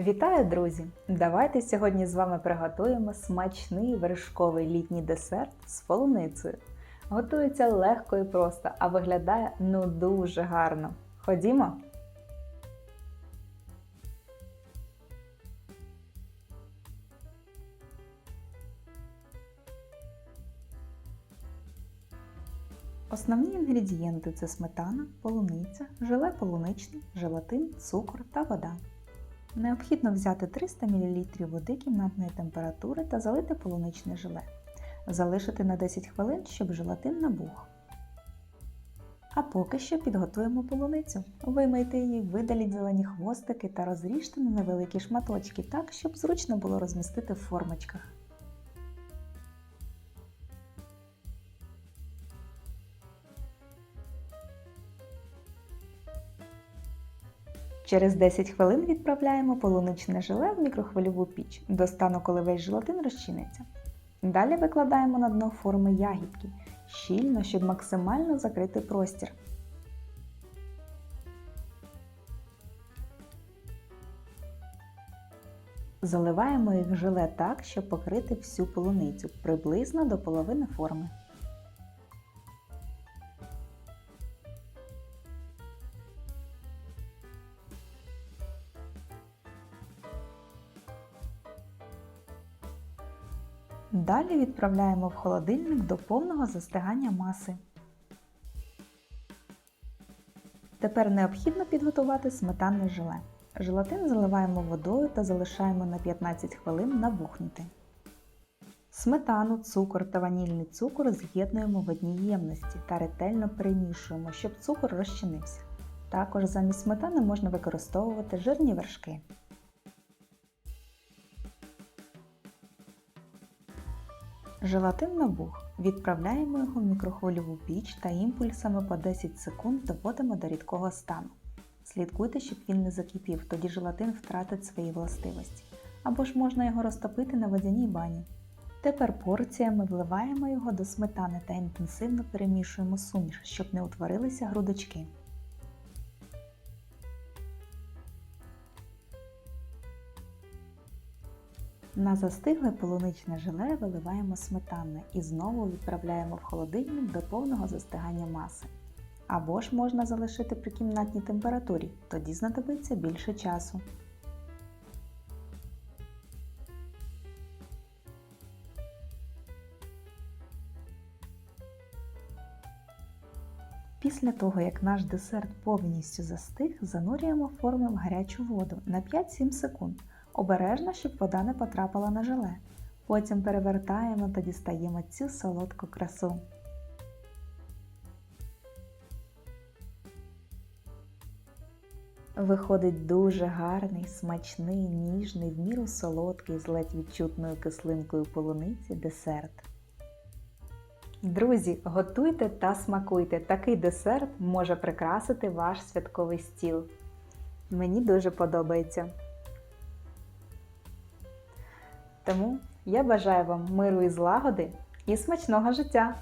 Вітаю, друзі! Давайте сьогодні з вами приготуємо смачний вершковий літній десерт з полуницею. Готується легко і просто, а виглядає ну дуже гарно. Ходімо! Основні інгредієнти це сметана, полуниця, желе полуничне, желатин, цукор та вода. Необхідно взяти 300 мл води кімнатної температури та залити полуничне желе. Залишити на 10 хвилин, щоб желатин набух. А поки що підготуємо полуницю. Вимийте її, видаліть зелені хвостики та розріжте на невеликі шматочки так, щоб зручно було розмістити в формочках. Через 10 хвилин відправляємо полуничне желе в мікрохвильову піч до стану, коли весь желатин розчиниться. Далі викладаємо на дно форми ягідки, щільно, щоб максимально закрити простір. Заливаємо їх желе так, щоб покрити всю полуницю приблизно до половини форми. Далі відправляємо в холодильник до повного застигання маси. Тепер необхідно підготувати сметанне желе. Желатин заливаємо водою та залишаємо на 15 хвилин набухнути. Сметану, цукор та ванільний цукор з'єднуємо в одній ємності та ретельно перемішуємо, щоб цукор розчинився. Також замість сметани можна використовувати жирні вершки. Желатин набух. Відправляємо його в мікрохвильову піч та імпульсами по 10 секунд доводимо до рідкого стану. Слідкуйте, щоб він не закипів, тоді желатин втратить свої властивості. Або ж можна його розтопити на водяній бані. Тепер порціями вливаємо його до сметани та інтенсивно перемішуємо суміш, щоб не утворилися грудочки. На застигле полуничне желе виливаємо сметанне і знову відправляємо в холодильник до повного застигання маси. Або ж можна залишити при кімнатній температурі, тоді знадобиться більше часу. Після того, як наш десерт повністю застиг, занурюємо форми в гарячу воду на 5-7 секунд. Обережно, щоб вода не потрапила на желе. Потім перевертаємо та дістаємо цю солодку красу. Виходить дуже гарний, смачний, ніжний, в міру солодкий з ледь відчутною кислинкою полуниці десерт. Друзі, готуйте та смакуйте. Такий десерт може прикрасити ваш святковий стіл. Мені дуже подобається. Тому я бажаю вам миру і злагоди і смачного життя!